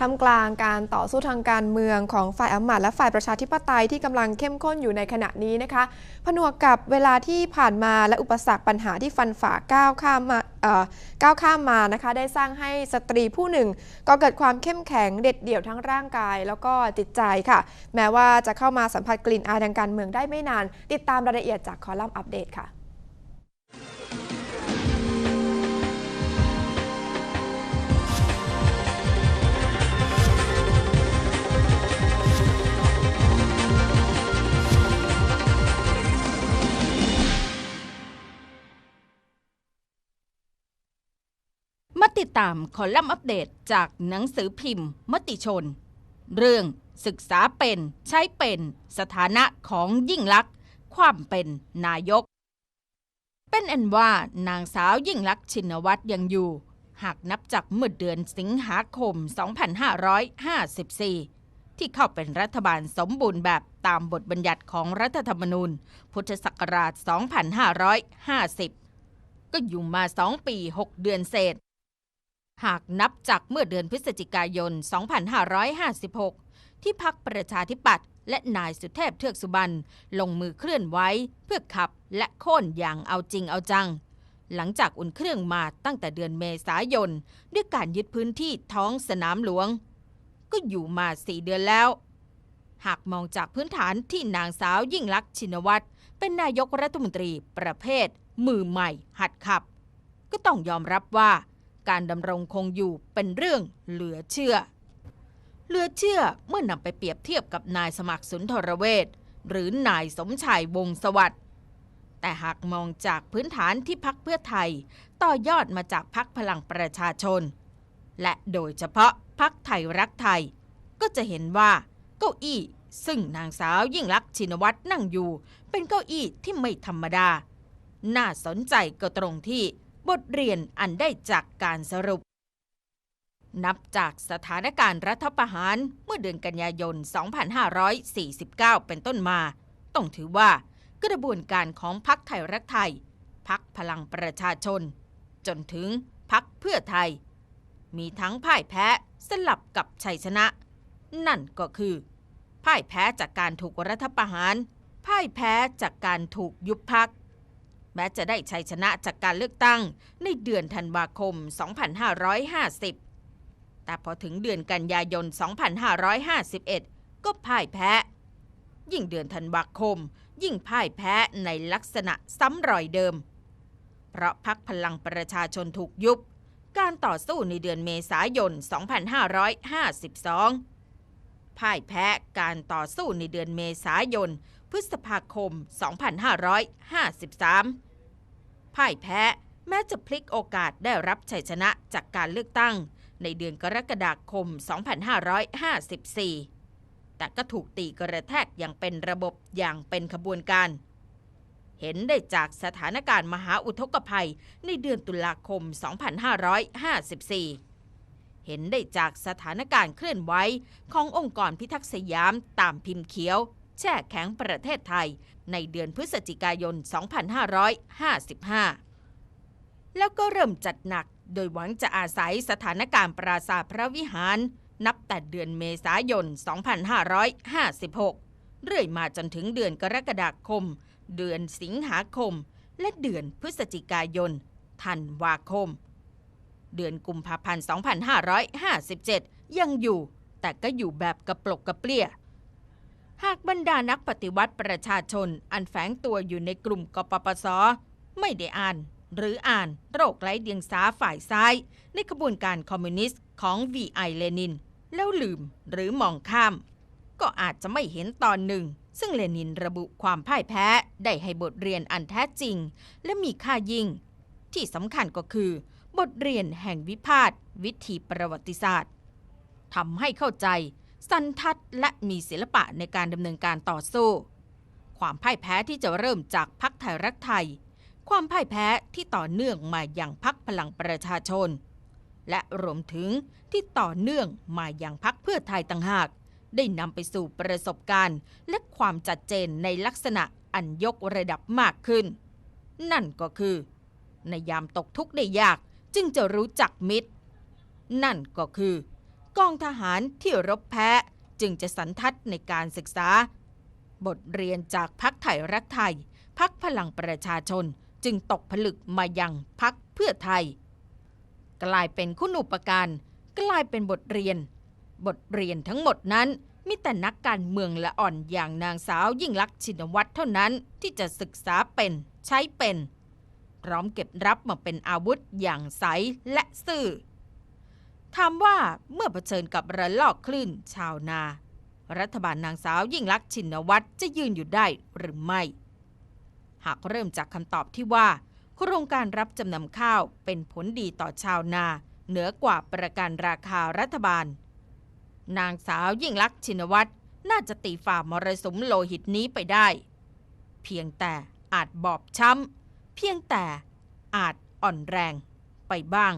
ทำกลางการต่อสู้ทางการเมืองของฝ่ายอำมาตย์และฝ่ายประชาธิปไตยที่กำลังเข้มข้นอยู่ในขณะนี้นะคะ ผนวกกับเวลาที่ผ่านมาและอุปสรรคปัญหาที่ฟันฝ่าก้าวข้ามมาก้าวข้ามมานะคะ ได้สร้างให้สตรีผู้หนึ่ง ก็เกิดความเข้มแข็งเด็ดเดี่ยวทั้งร่างกาย แล้วก็จิตใจค่ะ แม้ว่าจะเข้ามาสัมผัสกลิ่นอายทางการเมืองได้ไม่นาน ติดตามรายละเอียดจากคอลัมน์อัปเดตค่ะ ติดตามคอลัมน์อัปเดตจากหนังสือพิมพ์ มติชน เรื่องศึกษาเป็นใช้เป็นสถานะของยิ่งลักษณ์ความเป็นนายก เป็นอันว่านางสาวยิ่งลักษณ์ชินวัตรยังอยู่ หากนับจากเมื่อเดือนสิงหาคม 2554ที่เข้าเป็นรัฐบาลสมบูรณ์แบบตามบทบัญญัติของรัฐธรรมนูญ พุทธศักราช 2550 ก็อยู่มาสองปี 6 เดือนเศษ หากนับจากเมื่อเดือนพฤศจิกายน 2556 ที่พักประชาธิปัตย์และนายสุเทพเทือกสุบรรณลงมือเคลื่อนไหวเพื่อขับและโค่นอย่างเอาจริงเอาจัง หลังจากอุ่นเครื่องมาตั้งแต่เดือนเมษายน ด้วยการยึดพื้นที่ท้องสนามหลวง ก็อยู่มาสี่เดือนแล้ว หากมองจากพื้นฐานที่นางสาวยิ่งลักษณ์ชินวัตรเป็นนายกรัฐมนตรีประเภท มือใหม่หัดขับ ก็ต้องยอมรับว่า การดำรงคงอยู่เป็นเรื่องเหลือเชื่อ เหลือเชื่อเมื่อนำไปเปรียบเทียบกับนายสมัครสุนทรเวชหรือนายสมชายวงสวัสดิ์แต่หากมองจากพื้นฐานที่พักเพื่อไทย ต่อยอดมาจากพักพลังประชาชน และโดยเฉพาะพักไทยรักไทย ก็จะเห็นว่าเก้าอี้ซึ่งนางสาวยิ่งลักษณ์ชินวัตรนั่งอยู่ เป็นเก้าอี้ที่ไม่ธรรมดา น่าสนใจก็ตรงที่ บทเรียนอันได้จากการสรุป นับจากสถานการณ์รัฐประหารเมื่อเดือนกันยายน 2549 เป็นต้นมา ต้องถือว่ากระบวนการของพักไทยรักไทย พักพลังประชาชน จนถึงพักเพื่อไทย มีทั้งพ่ายแพ้สลับกับชัยชนะ นั่นก็คือ พ่ายแพ้จากการถูกรัฐประหาร พ่ายแพ้จากการถูกยุบพัก แม้จะได้ชัยชนะจากการเลือกตั้งในเดือนธันวาคม 2550 แต่พอถึงเดือนกันยายน 2551 ก็พ่ายแพ้ ยิ่งเดือนธันวาคม ยิ่งพ่ายแพ้ในลักษณะซ้ำรอยเดิม เพราะพักพลังประชาชนถูกยุบ การต่อสู้ในเดือนเมษายน 2552 พ่ายแพ้การต่อสู้ในเดือนเมษายน พฤษภาคม 2553 พ่ายแพ้แม้จะพลิกโอกาสได้รับชัยชนะจากการเลือกตั้งในเดือนกรกฎาคม 2554 แต่ก็ถูกตีกระแทกอย่างเป็นระบบอย่างเป็นขบวนการ เห็นได้จากสถานการณ์มหาอุทกภัยในเดือนตุลาคม 2554 เห็นได้จากสถานการณ์เคลื่อนไหวขององค์กรพิทักษ์สยามตามพิมพ์เขียว แช่แข็งประเทศไทย ในเดือนพฤศจิกายน 2555 แล้วก็เริ่มจัดหนักโดยหวังจะอาศัยสถานการณ์ปราสาทพระวิหาร นับแต่เดือนเมษายน 2556 เรื่อยมาจนถึงเดือนกรกฎาคม เดือนสิงหาคม และเดือนพฤศจิกายนธันวาคม เดือนกุมภาพันธ์ 2557 ยังอยู่ แต่ก็อยู่แบบกระปลกกระเปลี่ย หากบรรดานักปฏิวัติประชาชนอันแฝงตัวอยู่ในกลุ่มกปปส ไม่ได้อ่าน หรืออ่านโรคไร้เดียงสาฝ่ายซ้าย ในขบวนการคอมมิวนิสต์ของ V.I. เลนิน แล้วลืมหรือมองข้าม ก็อาจจะไม่เห็นตอนหนึ่ง ซึ่งเลนินระบุความพ่ายแพ้ได้ให้บทเรียนอันแท้จริง และมีค่ายิ่ง ที่สำคัญก็คือ บทเรียนแห่งวิพาทวิธีประวัติศาสตร์ทำให้เข้าใจ สันทัดและมีศิลปะในการดำเนินการต่อสู้ ความพ่ายแพ้ที่จะเริ่มจากพักไทยรักไทย ความพ่ายแพ้ที่ต่อเนื่องมาอย่างพักพลังประชาชน และรวมถึงที่ต่อเนื่องมาอย่างพักเพื่อไทยต่างหาก ได้นำไปสู่ประสบการณ์ และความจัดเจนในลักษณะอันยกระดับมากขึ้น นั่นก็คือ ในยามตกทุกข์ได้ยากจึงจะรู้จักมิตร นั่นก็คือ กองทหารที่รบแพ้จึงจะสันทัดในการศึกษา บทเรียนจากพักไทยรักไทย พักพลังประชาชนจึงตกผลึกมายังพักเพื่อไทย กลายเป็นคุณอุปการกลายเป็นบทเรียน บทเรียนทั้งหมดนั้นมีแต่นักการเมืองละอ่อนอย่างนางสาวยิ่งลักษณ์ชินวัตรเท่านั้นที่จะศึกษาเป็นใช้เป็น พร้อมเก็บรับมาเป็นอาวุธอย่างใสและซื่อ ถามว่าเมื่อเผชิญกับระลอกคลื่นชาวนา รัฐบาลนางสาวยิ่งลักษณ์ชินวัตรจะยืนอยู่ได้หรือไม่ หากเริ่มจากคำตอบที่ว่า โครงการรับจำนำข้าวเป็นผลดีต่อชาวนา เหนือกว่าประกันราคารัฐบาล นางสาวยิ่งลักษณ์ชินวัตรน่าจะตีฝ่ามรสุมโลหิตนี้ไปได้ เพียงแต่อาจบอบช้ำ เพียงแต่อาจอ่อนแรงไปบ้าง